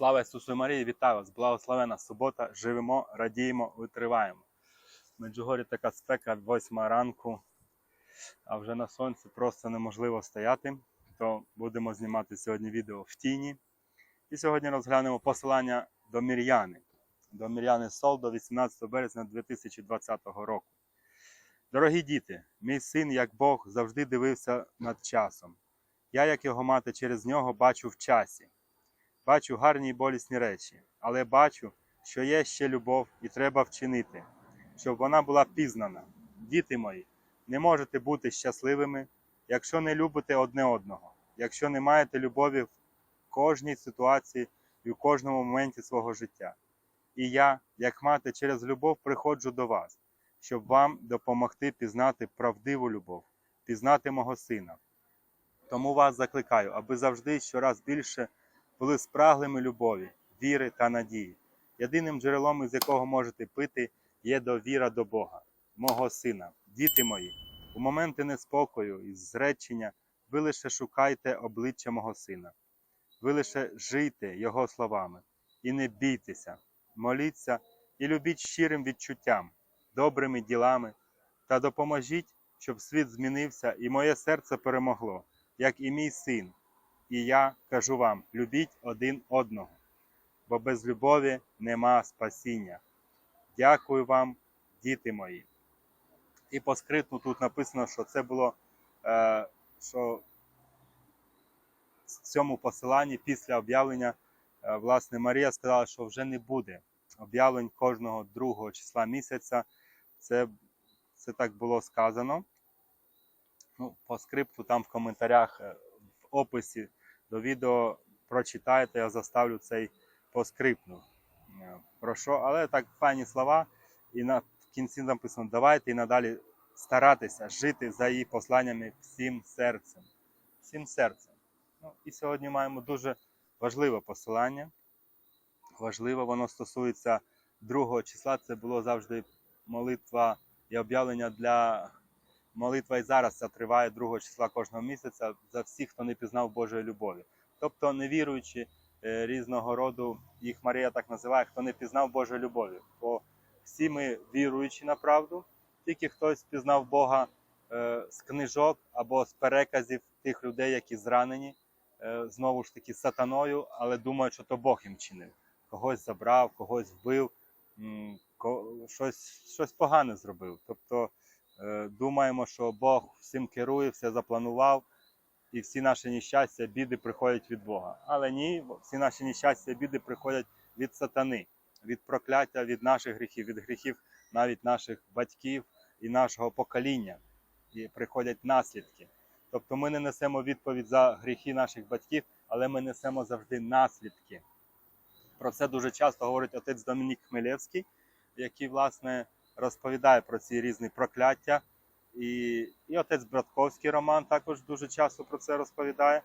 Слава Ісусу Марії, вітаю вас! Благословена субота! Живемо, радіємо, витриваємо. В Меджугорі така спека 8 ранку, а вже на сонці просто неможливо стояти. То будемо знімати сьогодні відео в тіні. І сьогодні розглянемо посилання до Мір'яни, до Мір'яни Сол до 18 березня 2020 року. Дорогі діти, мій син, як Бог, завжди дивився над часом. Я, як його мати, через нього бачу в часі. Бачу гарні й болісні речі, але бачу, що є ще любов і треба вчинити, щоб вона була пізнана. Діти мої, не можете бути щасливими, якщо не любите одне одного, якщо не маєте любові в кожній ситуації і в кожному моменті свого життя. І я, як мати, через любов приходжу до вас, щоб вам допомогти пізнати правдиву любов, пізнати мого сина. Тому вас закликаю, аби завжди щораз більше були спраглими любові, віри та надії. Єдиним джерелом, із якого можете пити, є довіра до Бога, мого сина, діти мої. У моменти неспокою і зречення ви лише шукайте обличчя мого сина. Ви лише жийте Його словами і не бійтеся, моліться і любіть щирим відчуттям, добрими ділами та допоможіть, щоб світ змінився і моє серце перемогло, як і мій син. І я кажу вам: любіть один одного, бо без любові нема спасіння. Дякую вам, діти мої. І по скрипту тут написано, що це було, е, що в цьому посиланні після об'явлення, е, власне, Марія сказала, що вже не буде об'явлень кожного другого числа місяця. Це, це так було сказано. Ну, по скрипту там в коментарях, е, в описі до відео прочитайте, я заставлю цей по скрипту. Е, Про що, але так файні слова. І на в кінці написано: давайте і надалі старатися жити за її посланнями всім серцем. Всім серцем. Ну, і сьогодні маємо дуже важливе посилання. Важливо, воно стосується другого числа. Це було завжди молитва і об'явлення для молитва і зараз ця триває 2 числа кожного місяця за всіх, хто не пізнав Божої любові. Тобто невіруючі е, різного роду, їх Марія так називає, хто не пізнав Божої любові. Бо всі ми віруючі на правду, тільки хтось пізнав Бога е, з книжок або з переказів тих людей, які зранені, е, знову ж таки сатаною, але думають, що то Бог їм чинив. Когось забрав, когось вбив, щось, щось погане зробив. Тобто думаємо, що Бог всім керує, все запланував, і всі наші нещастя, біди приходять від Бога. Але ні, всі наші нещастя, біди приходять від сатани, від прокляття, від наших гріхів, від гріхів навіть наших батьків і нашого покоління. І приходять наслідки. Тобто ми не несемо відповідь за гріхи наших батьків, але ми несемо завжди наслідки. Про це дуже часто говорить отець Домінік Хмелевський, який, власне, розповідає про ці різні прокляття. І, і отець Братковський Роман також дуже часто про це розповідає.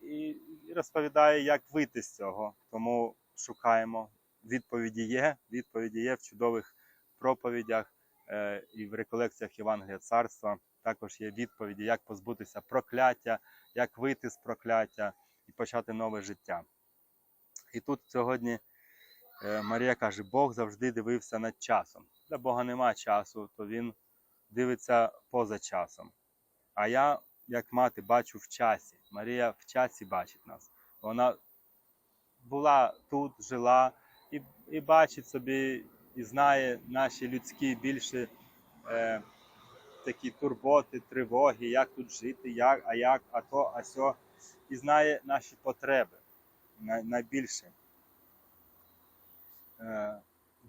І, розповідає, як вийти з цього. Тому шукаємо. Відповіді є. Відповіді є в чудових проповідях е, і в реколекціях Євангелія Царства. Також є відповіді, як позбутися прокляття, як вийти з прокляття і почати нове життя. І тут сьогодні Е, Марія каже, Бог завжди дивився над часом. Для Бога нема часу, то Він дивиться поза часом. А я, як мати, бачу в часі. Марія в часі бачить нас. Вона була тут, жила і, і бачить собі, і знає наші людські більше е, такі турботи, тривоги, як тут жити, як, а як, а то, а сьо. І знає наші потреби найбільше. Е,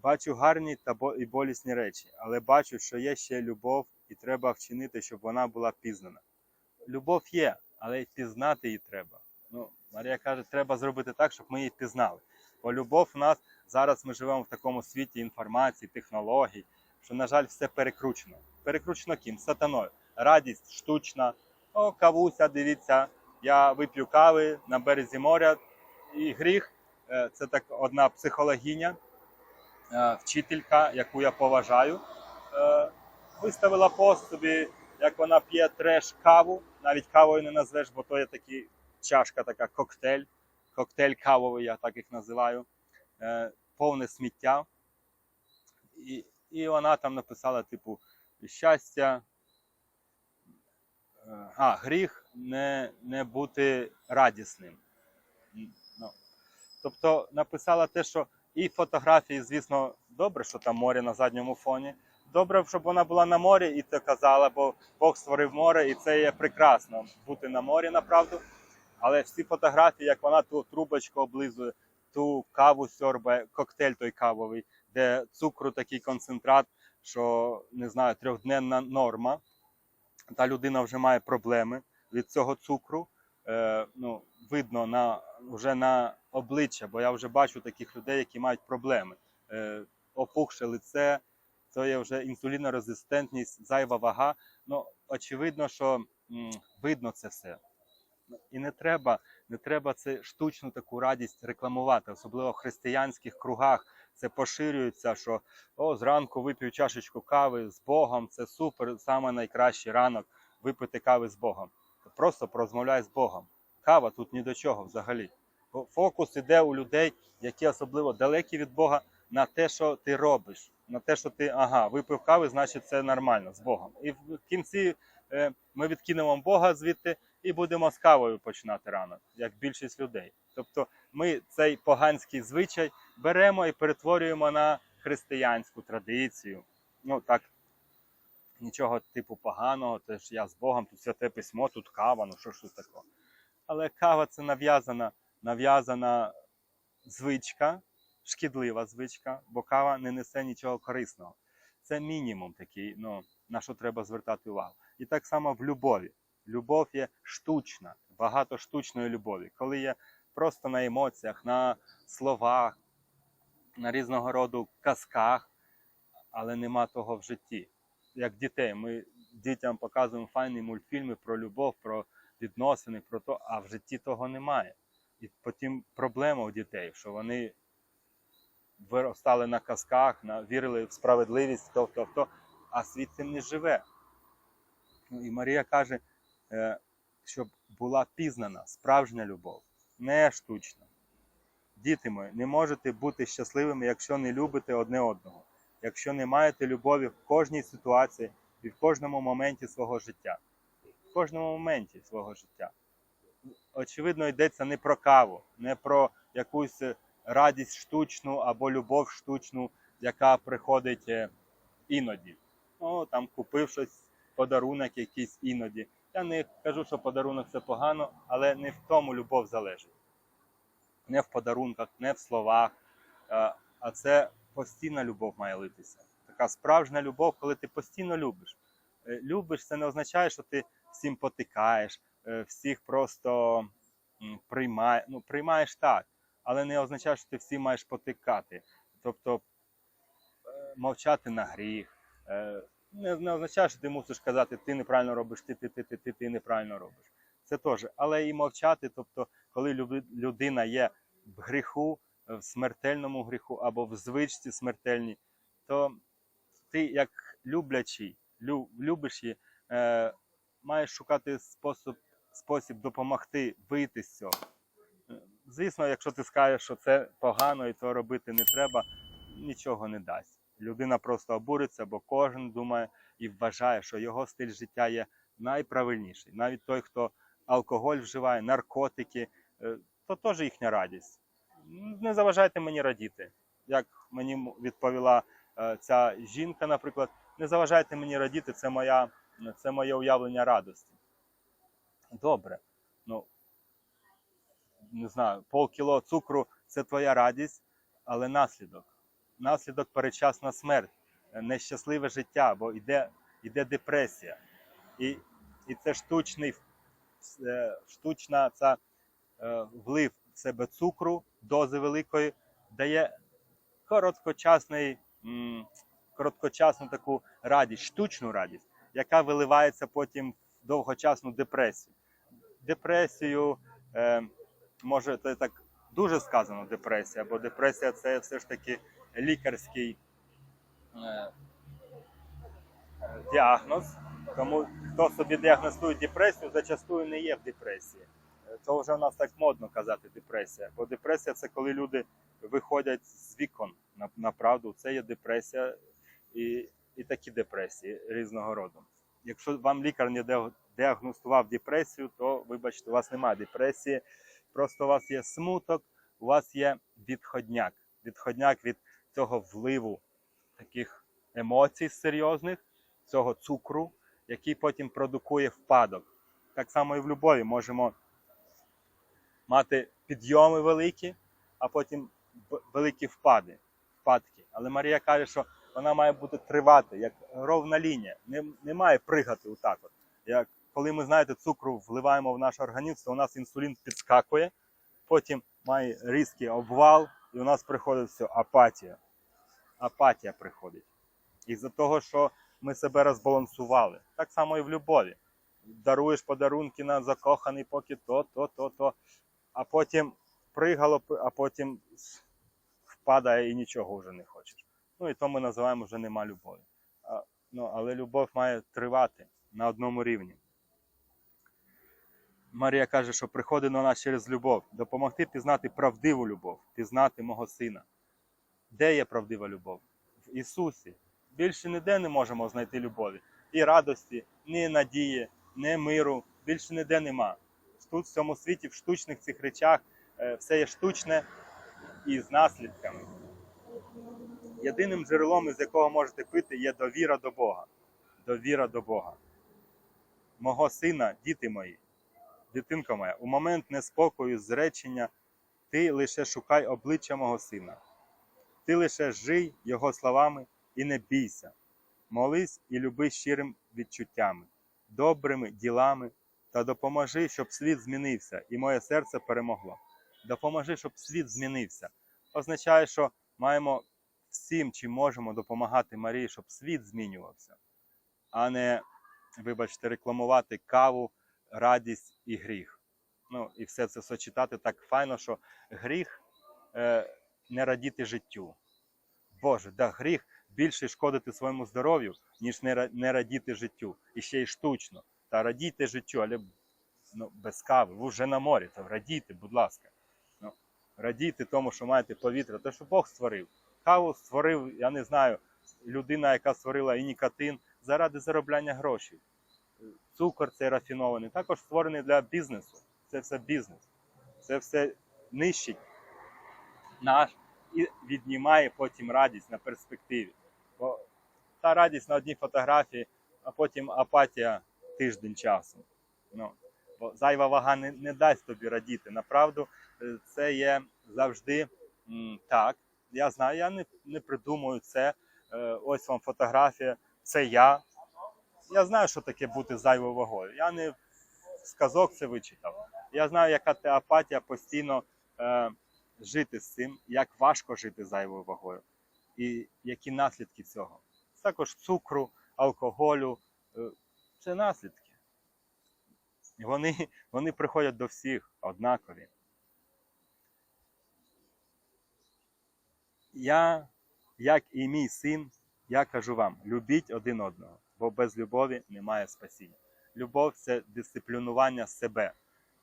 бачу гарні та бо- і болісні речі, але бачу, що є ще любов, і треба вчинити, щоб вона була пізнана. Любов є, але й пізнати її треба. Ну, Марія каже, треба зробити так, щоб ми її пізнали. Бо любов у нас зараз ми живемо в такому світі інформації, технологій, що, на жаль, все перекручено. Перекручено ким? Сатаною. Радість штучна. О, кавуся, дивіться, я вип'ю кави на березі моря і гріх. Е, Це так одна психологиня, вчителька, яку я поважаю, е, виставила пост собі, як вона п'є треш каву. Навіть кавою не назвеш, бо то є такі чашка, така коктейль. коктейль кавовий, я так їх називаю, е, повне сміття. І, і вона там написала, типу, щастя. е, А, гріх не, не бути радісним. Ну, тобто написала те, що і фотографії, звісно, добре, що там море на задньому фоні. Добре, щоб вона була на морі і це казала, бо Бог створив море, і це є прекрасно бути на морі, направду. Але всі фотографії, як вона ту трубочку облизує, ту каву сьорбає, коктейль той кавовий, де цукру такий концентрат, що не знаю, трьохденна норма. Та людина вже має проблеми від цього цукру. Е, ну, видно на, вже на обличчя, бо я вже бачу таких людей, які мають проблеми. Е, опухше лице, це є вже інсулінорезистентність, зайва вага. Ну, очевидно, що м, видно це все. І не треба, не треба це штучну таку радість рекламувати, особливо в християнських кругах. Це поширюється, що о, зранку вип'ю чашечку кави з Богом, це супер, саме найкращий ранок випити кави з Богом. Просто порозмовляй з Богом. Кава тут ні до чого взагалі. Фо- Фокус іде у людей, які особливо далекі від Бога, на те, що ти робиш, на те, що ти ага, випив кави, значить це нормально з Богом. І в кінці е, ми відкинемо Бога звідти і будемо з кавою починати ранок, як більшість людей. Тобто ми цей поганський звичай беремо і перетворюємо на християнську традицію. Ну так, нічого типу поганого, це ж я з Богом, тут святе письмо, тут кава, ну що ж тут такого. Але кава це нав'язана, нав'язана звичка, шкідлива звичка, бо кава не несе нічого корисного. Це мінімум такий, ну, на що треба звертати увагу. І так само в любові. Любов є штучна, багато штучної любові, коли є просто на емоціях, на словах, на різного роду казках, але нема того в житті. Як дітей, ми дітям показуємо файні мультфільми про любов, про відносини, про то, а в житті того немає. І потім проблема у дітей, що вони виростали на казках, вірили в справедливість, то, то, то, а світ цим не живе. І Марія каже, е, щоб була пізнана справжня любов, не штучна. Діти мої, не можете бути щасливими, якщо не любите одне одного, якщо не маєте любові в кожній ситуації і в кожному моменті свого життя. Кожному моменті свого життя. Очевидно, йдеться не про каву, не про якусь радість штучну або любов штучну, яка приходить е, іноді. Ну, там купив щось, подарунок якийсь іноді. Я не кажу, що подарунок це погано, але не в тому любов залежить. Не в подарунках, не в словах. е, А це постійна любов має литися. Така справжня любов, коли ти постійно любиш. Е, Любиш, це не означає, що ти всім потикаєш, е, всіх просто приймаєш. Ну, приймаєш так, але не означає, що ти всім маєш потикати. Тобто е, мовчати на гріх. Е, Не, не означає, що ти мусиш казати, ти неправильно робиш, ти, ти, ти, ти, ти, ти неправильно робиш. Це теж. Але і мовчати, тобто, коли людина є в гріху, в смертельному гріху або в звичці смертельній, то ти, як люблячий, лю, любиш її, маєш шукати спосіб, спосіб допомогти вийти з цього. Звісно, якщо ти скажеш, що це погано і то робити не треба, нічого не дасть. Людина просто обуриться, бо кожен думає і вважає, що його стиль життя є найправильніший. Навіть той, хто алкоголь вживає, наркотики, е, то теж їхня радість. Не заважайте мені радіти. Як мені відповіла е, ця жінка, наприклад, не заважайте мені радіти, це, моя, це моє уявлення радості. Добре. Ну, не знаю, полкіло цукру це твоя радість, але наслідок. Наслідок передчасна смерть, е, нещасливе життя, бо йде, йде депресія. І, і це штучний, е, штучна ця е, влив в себе цукру, дози великої, дає короткочасний, короткочасну таку радість, штучну радість, яка виливається потім в довгочасну депресію. Депресію, е, може, це так дуже сказано депресія, бо депресія це все ж таки лікарський е, діагноз. Тому хто собі діагностує депресію, зачастую не є в депресії. Е, то вже в нас так модно казати депресія. Бо депресія це коли люди виходять з вікон на правду. Це є депресія і, і такі депресії різного роду. Якщо вам лікар не діагностував депресію, то вибачте, у вас немає депресії. Просто у вас є смуток, у вас є відходняк. Відходняк від цього вливу таких емоцій серйозних, цього цукру, який потім продукує впадок. Так само і в любові можемо мати підйоми великі, а потім великі впади, впадки. Але Марія каже, що вона має бути тривати, як ровна лінія. Не, не має пригати отак. От. Як, коли ми, знаєте, цукру вливаємо в наш організм, то у нас інсулін підскакує, потім має різкий обвал, і у нас приходить все апатія. Апатія приходить. Із-за того, що ми себе розбалансували. Так само і в любові. Даруєш подарунки на закоханий, поки то, то, то, то. А потім пригало, а потім впадає і нічого вже не хочеш. Ну і то ми називаємо вже нема любові. А, ну, але любов має тривати на одному рівні. Марія каже, що приходить до нас через любов, допомогти пізнати правдиву любов, пізнати мого сина. Де є правдива любов? В Ісусі. Більше ніде не можемо знайти любові. І радості, ні надії, ні миру. Більше ніде нема. Тут в цьому світі, в штучних цих речах, е, все є штучне і з наслідками. Єдиним джерелом, із якого можете пити, є довіра до Бога. Довіра до Бога. Мого сина, діти мої, дитинка моя, у момент неспокою, зречення, ти лише шукай обличчя мого сина. Ти лише жий його словами і не бійся. Молись і люби щирим відчуттями, добрими ділами та допоможи, щоб світ змінився, і моє серце перемогло. Допоможи, щоб світ змінився. Означає, що маємо всім, чим можемо допомагати Марії, щоб світ змінювався, а не, вибачте, рекламувати каву, радість і гріх. Ну, і все це сочетати так файно, що гріх е, не радіти життю. Боже, да, гріх більше шкодити своєму здоров'ю, ніж не, не радіти життю. І ще й штучно. Та радійте життю, але ну, без кави. Ви вже на морі, то радійте, будь ласка. Ну, радійте тому, що маєте повітря, те, що Бог створив. Каву створив, я не знаю, людина, яка створила і нікотин заради заробляння грошей. Цукор цей рафінований, також створений для бізнесу. Це все бізнес. Це все нищить наш і віднімає потім радість на перспективі. Бо та радість на одній фотографії, а потім апатія тиждень часу. Ну, бо зайва вага не, не дасть тобі радіти. Направду, е, це є завжди м, так. Я знаю, я не, не придумую це. Е, ось вам фотографія, це я. Я знаю, що таке бути зайвою вагою. Я не з казок це вичитав. Я знаю, яка це апатія постійно е, жити з цим, як важко жити зайвою вагою, і які наслідки цього. Також цукру, алкоголю е, це наслідки. Вони, вони приходять до всіх однакові. Я, як і мій син, я кажу вам: любіть один одного, бо без любові немає спасіння. Любов це дисциплінування себе.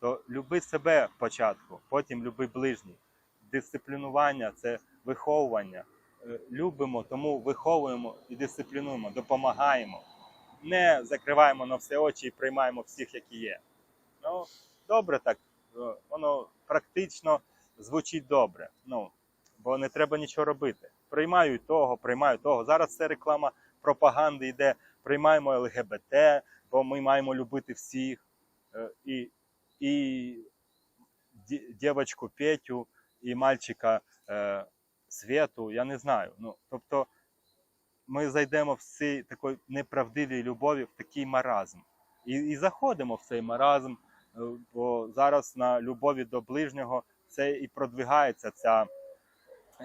То люби себе спочатку, потім люби ближніх. Дисциплінування це виховування. Е, Любимо, тому виховуємо і дисциплінуємо, допомагаємо. Не закриваємо на все очі і приймаємо всіх, які є. Ну, добре так, е, воно практично звучить добре. Ну, бо не треба нічого робити. Приймаю того, приймаю того. Зараз це реклама пропаганди йде. Приймаємо ЛГБТ, бо ми маємо любити всіх. Е, І, і ді- дівчинку Петю, і мальчика е, Свету, я не знаю. Ну, тобто ми зайдемо в цій такої неправдивій любові, в такий маразм. І, і заходимо в цей маразм, е, бо зараз на любові до ближнього це і продвигається ця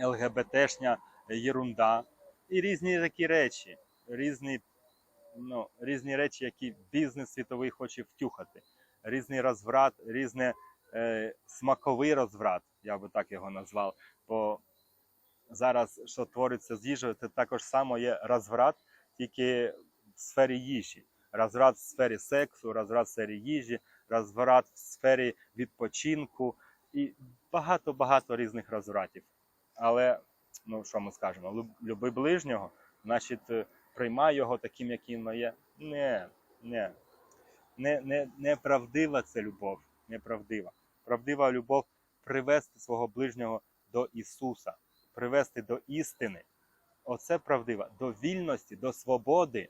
ЛГБТшня єрунда. І різні такі речі, різні, ну, різні речі, які бізнес світовий хоче втюхати. Різний розврат, різне е, смаковий розврат, я би так його назвав. Бо зараз, що твориться з їжею, це також само є розврат, тільки в сфері їжі. Розврат в сфері сексу, розврат в сфері їжі, розворот в сфері відпочинку і багато-багато різних розвратів. Але, ну що ми скажемо, люби ближнього, значить, е, приймай його таким, яким він є. Не, не. Не, не, неправдива це любов. Неправдива. Правдива любов привести свого ближнього до Ісуса, привести до істини. Оце правдива. До вільності, до свободи,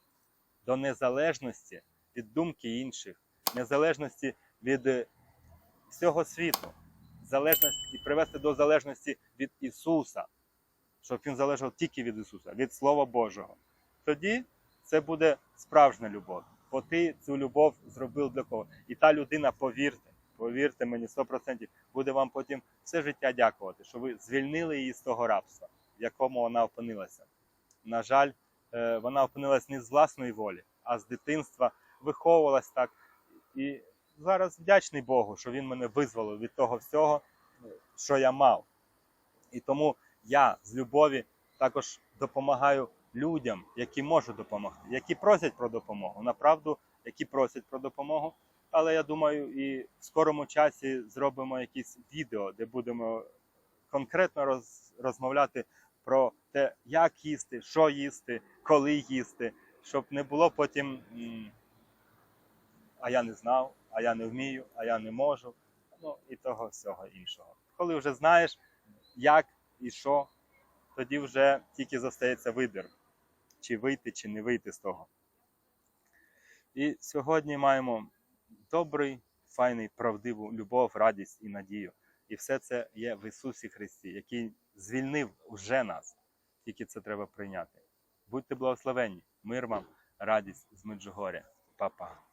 до незалежності від думки інших, незалежності від е, всього світу, залежність і привести до залежності від Ісуса, щоб він залежав тільки від Ісуса, від Слова Божого. Тоді це буде справжня любов. Бо ти цю любов зробив для кого. І та людина, повірте, повірте мені 100%, буде вам потім все життя дякувати, що ви звільнили її з того рабства, в якому вона опинилася. На жаль, е, вона опинилась не з власної волі, а з дитинства виховувалась так. І зараз вдячний Богу, що він мене визволив від того всього, що я мав. І тому я з любові також допомагаю людям, які можуть допомогти, які просять про допомогу. Направду, які просять про допомогу. Але я думаю, і в скорому часі зробимо якісь відео, де будемо конкретно роз, розмовляти про те, як їсти, що їсти, коли їсти, щоб не було потім. А я не знав, а я не вмію, а я не можу. Ну і того всього іншого. Коли вже знаєш, як і що, тоді вже тільки зостається вибір, чи вийти, чи не вийти з того. І сьогодні маємо добрий, файний, правдиву любов, радість і надію. І все це є в Ісусі Христі, який звільнив уже нас. Тільки це треба прийняти. Будьте благословенні, мир вам, радість з Меджугоря. Па-па.